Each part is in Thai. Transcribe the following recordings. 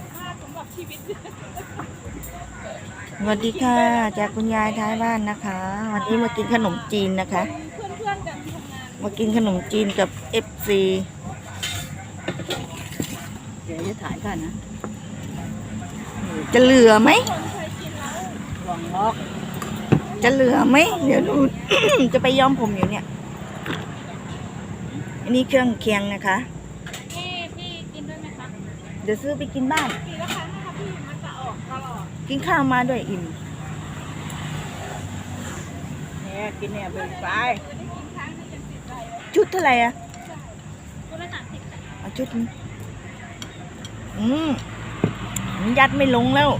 ษมากสำหรับชีวิตสวัสดีค่ะ จากคุณยายท้ายบ้านนะคะ วันนี้มากินขนมจีนนะคะ เพื่อนๆกันที่ทำงานมากินขนมจีนกับ FC เดี๋ยวจะถ่ายกันนะจะเหลือไหม คนเคยกินแล้วลองล็อกจะเหลือไหม เดี๋ยวดู จะไปย้อมผมอยู่เนี่ย อันนี้เครื่องเคียงนะคะ พี่พี่กินด้วยไหมคะ เดี๋ยวซื้อไปกินบ้าน ปีละครั้งนะคะพี่มันจะออกตลอดกินข้าวมาด้วยอิ่มเนี่ยกินเนี่ยเบิ่งไปจะได้กินครั้งนึงยังติดใจเลยชุดเท่าไหร่อะตัวละสามสิบเอาชุดนี้อืมมันยัดไม่ลงแล้ว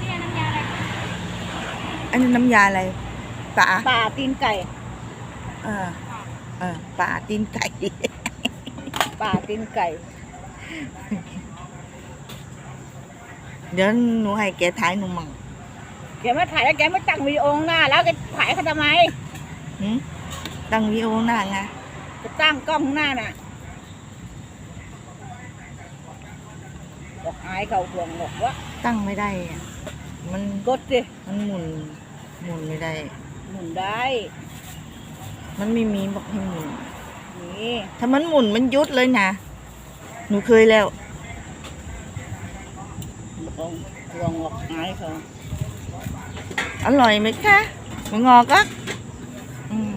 พี่น้ำยาอะไรอันนี้น้ำยาอะไรปลาปลาตีนไก่เออเออปลาตีนไก่ ปลาตีนไก่ เดี๋ยวหนูให้แกถ่ายหนูมั่งแกมาถ่ายแล้วแกไม่ตั้งวีดีโอหน้า แล้วแกถ่ายเขาทำไมหึตั้งวิดีโอหน้าไงจะตั้งกล้องหน้าน่ะบอกอายเขาห่วงหรอกว่าตั้งไม่ได้อะมันกดสิมันหมุน หมุนไม่ได้ หมุนได้มันไม่มีบอกให้หมุนนี่ถ้ามันหมุนมันยุดเลยนะ หนูเคยแล้วบอกห่วงหรอกอายเขาอร่อยไหมคะมงอกอะอืม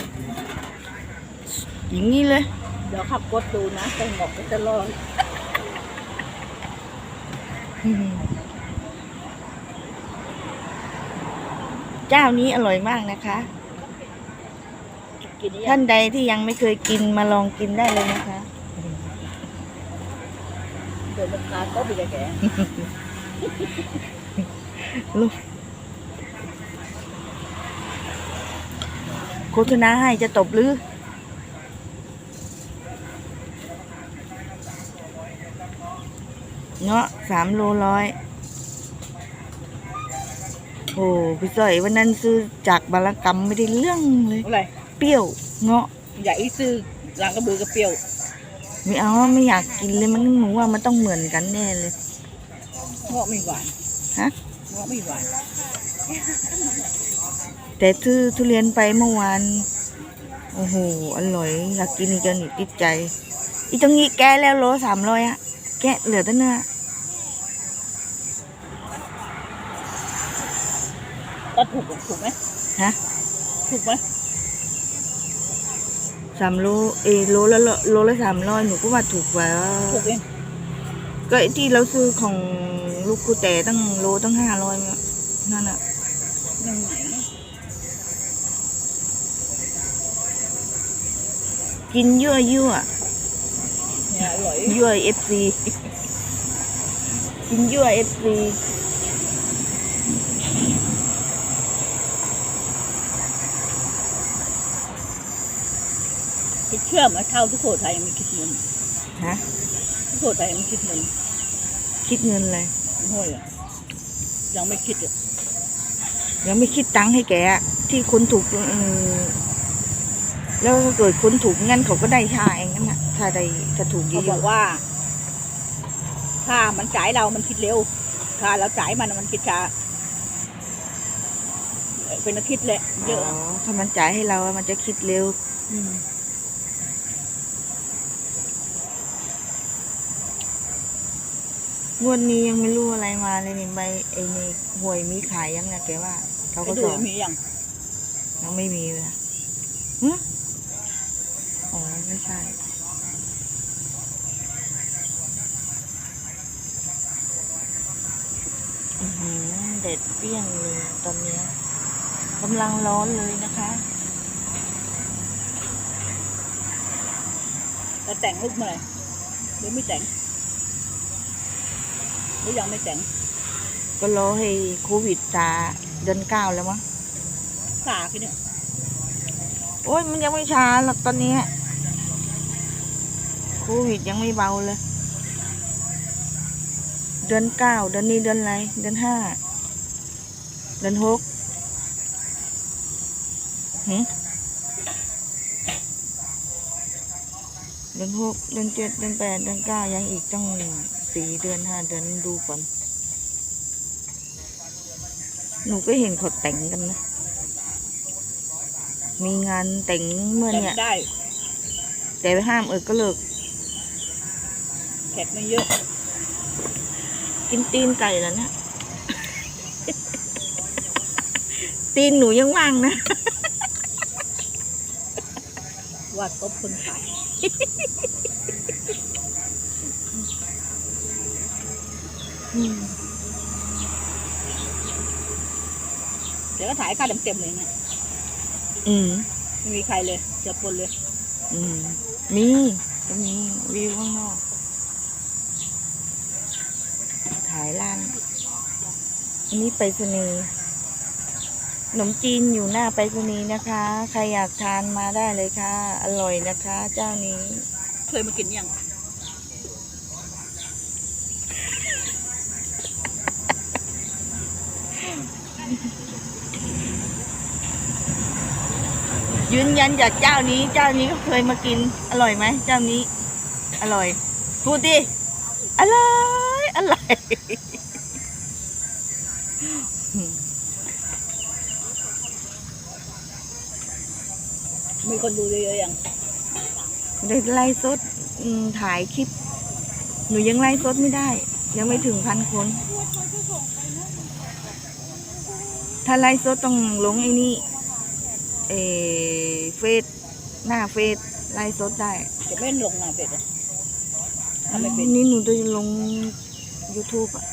อย่างนี้เลย เดี๋ยวขับกดดูนะสงบก็จะรอดอืมเจ้านี้อร่อยมากนะคะกินนี่ท่านใดที่ยังไม่เคยกินมาลองกินได้เลยนะคะ เดี๋ยวมันตาก็ไปแกลูกโฆษณาให้จะตบหรือเงาะสามโลร้อยโอ้พี่สอยวันนั้นซื้อจากบารกรรมไม่ได้เรื่องเลยอะไรเปรี้ยว เงาะใหญ่ซื้อร้าน ไม่เอาไม่อยากกินเลยมันหนูว่ามันต้องเหมือนกันแน่เลยเงาะไม่หวานฮะเงาะไม่หวานแต่ซื้อทุเรียนไปเมื่อวานโอ้โหอร่อยอยากกินอีกจนอีกติดใจ อีตรงนี้แกะแล้วโลสามร้อยอะแกะเหลือแต่เนื้อก็ถูกถูกไหมฮะถูกไหม สามโลเอยโลละละโลละสามร้อยหนูก็ว่าถูกกว่าถูกเองก็ไอ้ที่เราซื้อของลูกกูแต่ตั้งโลตั้งห้าร้อยนั่นอะยังไหนกินยั่วยั่วเนี่ยอร่อย ยั่วเอฟซีกินยั่วเอฟซี คิดเชื่อไหมเท่าทุกโขทัยยังไม่คิดเงินฮะทุกโขทัยยังไม่คิดเงินคิดเงินเลยห้วยอะยังไม่คิดอะยังไม่คิดตังค์ให้แกอะที่คุณถูกเออแล้วถ้าเกิดคุณถูกงั้นเขาก็ได้ชาเองนั่นน่ะถ้าได้ถ้าถูกเยเขาบออะกว่า ถ้ามันจ่ายเรามันคิดเร็ว ถ้าเราจ่ายมันมันคิดช้าเออเป็นนักคิดแหละๆเยอะอ๋อถ้ามันจ่ายให้เรามันจะคิดเร็ว ม งวดนี้ยังไม่รู้อะไรมาเลยนี่ใบไอ้นี่หวยมีขายยังไงแกว่า เขาไปก็ดูสอนมีอย่างยังไม่มีเลยหึอ๋อไม่ใช่ อือหือเด็ดเปรี้ยงเลยตอนเนี้ยกำลังร้อนเลยนะคะแล้วแต่งลูกเมื่อไหร่หรือไม่แต่ง หรือยังไม่แต่งก็รอให้โควิดซาเดือนเก้าแล้วมั้งสาคิดเนี่ยโอ้ยมันยังไม่ช้าหรอกตอนเนี้ยโควิดยังไม่เบาเลย เดือนเก้าเดือนนี้เดือนอะไรเดือนห้าเดือนหกหืมเดือนหกเดือนเจ็ดเดือนแปดเดือนเก้ายังอีกตั้ง สี่เดือนห้าเดือนดูก่อน หนูก็เห็นเขาแต่งกันนะ มีงานแต่งเมื่อแต่เนี่ย ได้ แต่ไปห้ามเออก็เลิกแขกไม่เยอะ กินตีนไก่แล้วนะตีนหนูยังว่างนะว่าตบคนขาย เดี๋ยวก็ถ่ายค่าเต็มๆเลยเนี่ยอืม ไม่มีใครเลยเจอปนเลย อืม มีก็มีวิวข้างนอกถ่ายร้าน อันนี้ไปรษณีย์ขนมจีนอยู่หน้าไปรษณีย์นะคะ ใครอยากทานมาได้เลยค่ะ อร่อยนะคะ เจ้านี้ เคยมากินยัง ยืนยันจากเจ้านี้ เจ้านี้ก็เคยมากิน อร่อยไหมเจ้านี้ อร่อย พูดดิอร่อยอร่อยมีคนดูเยอะๆยังเดี๋ยวไล่สดอืมถ่ายคลิป หนูยังไล่สดไม่ได้ ยังไม่ถึงพันคน ถ้าไล่สดต้องลงไอ้นี่เออเฟซหน้าเฟซไล่สดได้จะไม่ลงมาเป็ดอะทำไม่เป็นนี่หนูจะลง YouTube อะ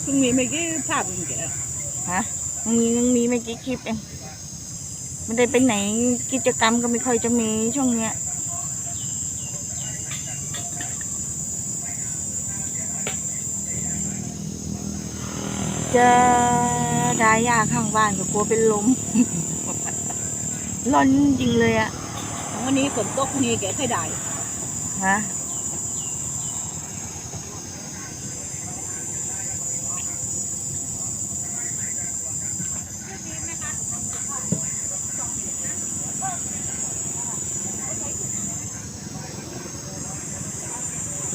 เพิ่งมีไม่กี่ภาพเองแกฮะมันมีมันมีไม่กี่คลิปเองไม่ได้ไปไหนกิจกรรมก็ไม่ค่อยจะมีช่วงเนี้ย จะดายาข้างบ้านก็กลัวเป็นลม ร้อนจริงเลยอะวันนี้ฝนตกนี่แกใครได้ฮะ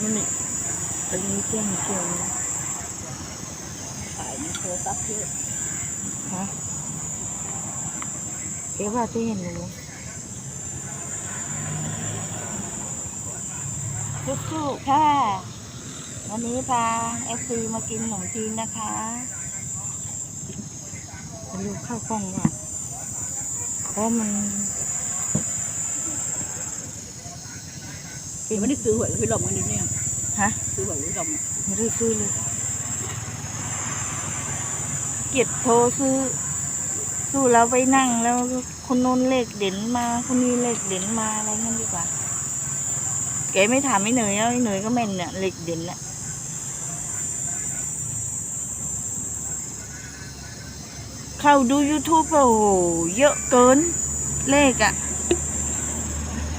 มันนี่เป็นเที่ยงเที่ยงถ่ายในโทรศัพท์เยอะ ฮะเก็บว่าที่เห็นเลยสู้ๆค่ะ วันนี้พาเอฟซีมากินขนมจีนนะคะมาดูข้าวกล้องว่ะเพราะมันเดี๋ยวไม่ได้ซื้อหวยพี่หลอมกันนี่เนี่ย ฮะ ซื้อหวยพี่หลอมไม่ได้ซื้อเลย เกียดโทรซื้อ สู้แล้วไปนั่งแล้วคนโน้นเลขเด่นมาคนนี้เลขเด่นมาอะไรงั้นดีกว่าแกไม่ถามไอ้เหนื่อยแล้วไอ้เหนื่อยก็แม่นเนี่ยเลขเด่นน่ะเข้าดู YouTube โอ้โหเยอะเกิน เลขอะ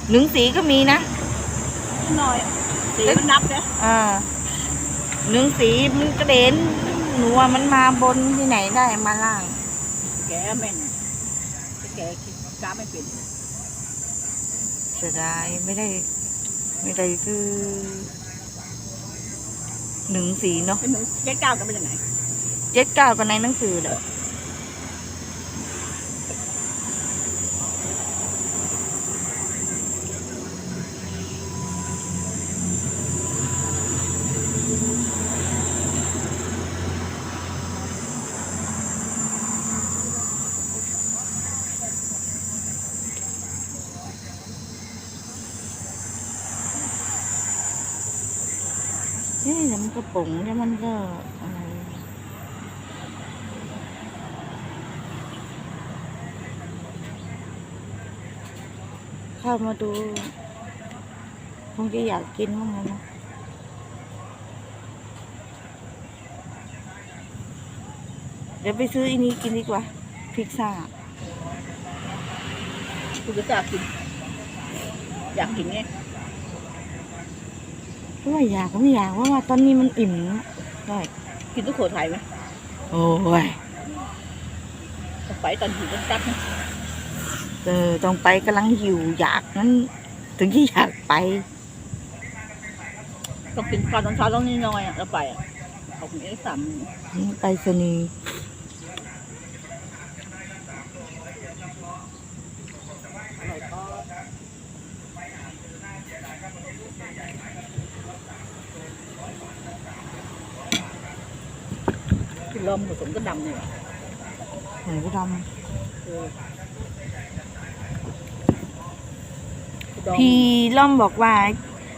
หนึ่งสีก็มีนะน้อยสีมันนับนะอ่าหนึ่งสีมันกระเด็น หนูว่ามันมาบนที่ไหนได้มาล่าง แกแม่นแต่แกคิดกล้าไม่เป็นเสียดายไม่ได้ไม่ได้คือหนึ่งสีเนาะเป็นหนูแกก้าวกันเป็นยังไงเจ็ดเก้ากันในหนังสือเลยเอ๊ะแล้วมันก็ปุ๋งแล้วมันก็อะไรเข้ามาดู คงจะอยากกินมั้งนะเดี๋ยวไปซื้ออันนี้กินดีกว่า พิซซ่าคุณก็จะกิน อยากกินไงเพราะ ว่าอยากก็ไม่อยากว่าว่าตอนนี้มันอิ่มนะได้กินทุกโขทัยไหมโอ้ยไปตอนหิวก็จัดนะเออต้องไปกำลังหิวอยากนั้น ถึงที่อยากไปต้องกินข้าวตอนเช้าต้องนิดหน่อยอะแล้วไปอะเอาของเอสามไปสนี ย์กินลมผสมกับดำเนี่ยหมูดเออำพี่ล่อมบอกว่า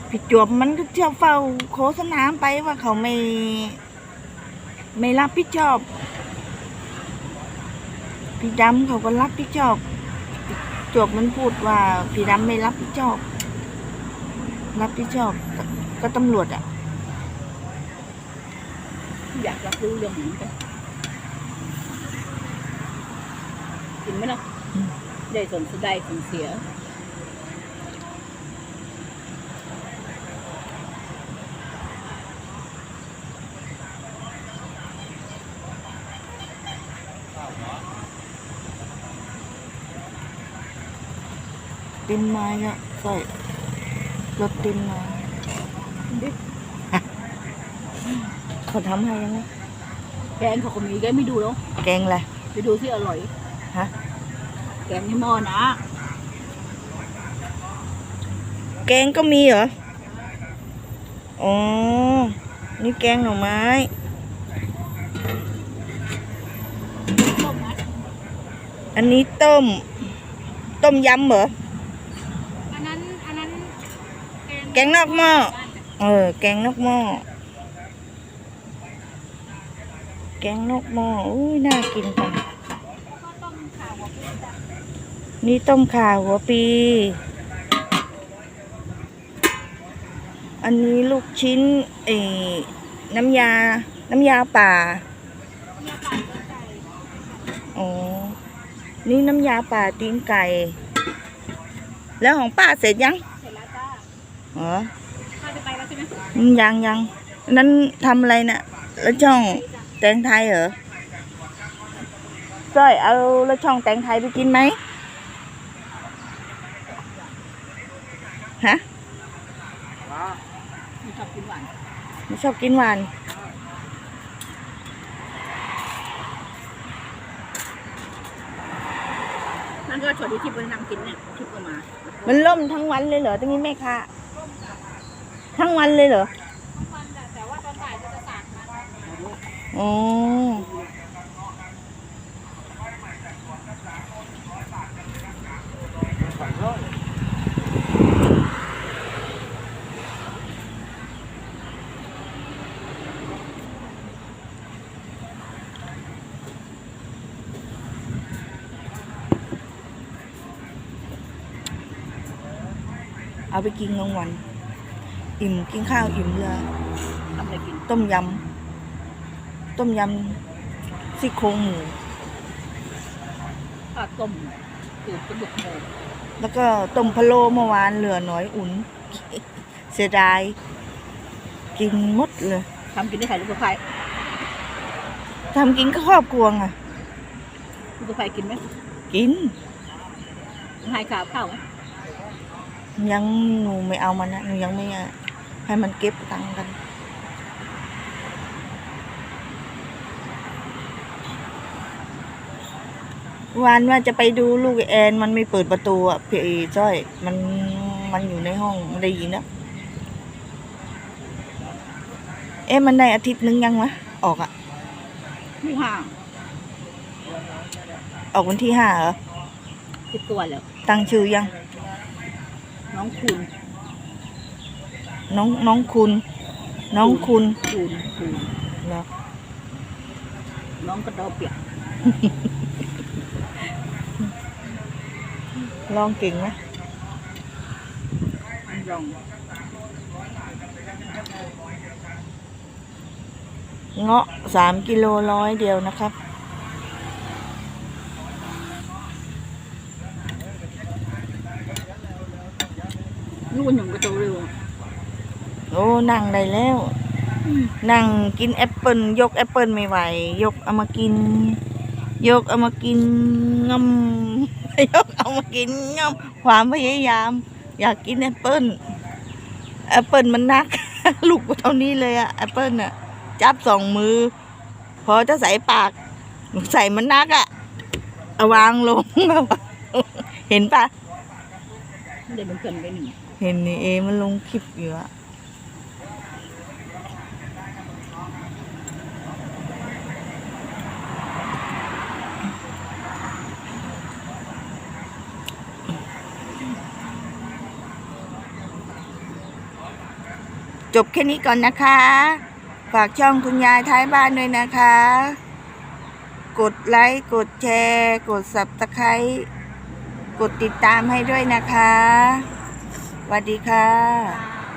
พี่จวบมันก็เที่ยวเฝ้าโฆษณาไปว่าเขาไม่ ไม่รับผิดชอบ พี่ดำเขาก็รับผิดชอบจวบมันพูดว่าพี่ดำไม่รับผิดชอบ รับผิดชอบก็ก็ตำรวจอะ อยากรับรู้เรื่องเหมือนกันกิ เขาทำให้ยังไงแกงเขาก็มีแกไม่ดูแล้วแกงอะไร ไปดูที่อร่อยฮะ แกงยี่หม้อนะแกงก็มีเหรอ อ๋อ นี่แกงหน่อไม้ ต้มนะอันนี้ต้ม ต้มยำเหรอ อันนั้นอันนั้นแกงนอกหม้อ เออ แกงนอกหม้อ แกงนอกหม้ออุ้ยน่ากินจังก็ต้มข่าวกับพี่จ้ะนี่ต้มข่าหัวปี อันนี้ลูกชิ้นเออน้ำยา น้ำยาป่าเนี่ยป่าเนื้อไก่อ๋อนี่น้ำยาป่าตีนไก่ แล้วของป้าเสร็จยัง เสร็จแล้วจ้าอ๋อป้าจะไปแล้วใช่ไหมอืมยังยังอันนั้นทำอะไรนะ่ะแล้วช่อง แตงไทยเหรอก้อยเอาแล้วช่องแตงไทยไปกินไหมฮะไม่ชอบกินหวานไม่ชอบกินหวานนั่นก็ชวนที่ทิพย์ไปนั่งกินเนี่ยทิพย์ก็มา มันล่มทั้งวันเลยเหรอตรงนี้แม่ค้าทั้งวันเลยเหรอ ทุกวันจ้ะแต่ว่าตอนบ่ายจะจะสาดมา อ๋อเอาไปกินกลางวัน อิ่มกินข้าวอิ่มเลยทำอะไรกินต้มยำ ต้มยำซี่โครงหมูข้าวต้มตืดกระดูกหมูแล้วก็ต้มพะโล้เมื่อวานเหลือน้อยอุ่น เสียดาย กินหมดเลยทำกินได้ใครลูกกระไฟทำกินก็ครอบครัวไงลูกกระไฟกินไหมกินให้ข้าวข้าวไหมยังหนูไม่เอามันนะหนูยังไม่ให้มันเก็บตังค์กัน วันว่าจะไปดูลูกแอน มันไม่เปิดประตูอะพี่จ้อย มันมันอยู่ในห้องมันได้ยินนะเอ๊ะมันได้อาทิตย์นึงยังวะออกอะไม่ห่างออกวันที่ห้าเหรอติดตัวแล้วตั้งชื่อยัง น้องคุณ น้องน้องคุณ น้องคุณคุณคุณเหรอน้องกระดอเปียก ลองเก่งไหมรองเงาะสามกิโลร้อยเดียวนะครับ นู่นหนุ่มกระโตเร็วโอ้นั่งได้แล้ว นั่งกินแอปเปิลยกแอปเปิลไม่ไหว ยกเอามากิน ยกเอามากินงำ ยกเอามากินงอมความพยายาม อยากกินแอปเปิ้ลแอปเปิ้ลมันนัก ลูกเท่านี้เลยอะแอปเปิ้ลอะจับสองมือ พอจะใส่ปาก ใส่มันนักอะเอาวางลง เห็นปะเดี๋ยวมันเกินไปหนึ่งเห็นนี่เอมันลงคลิปอยู่อะ จบแค่นี้ก่อนนะคะ ฝากช่องคุณยายท้ายบ้านด้วยนะคะ กดไลค์ กดแชร์ กดสับตะไคร้กดติดตามให้ด้วยนะคะสวัสดีค่ะ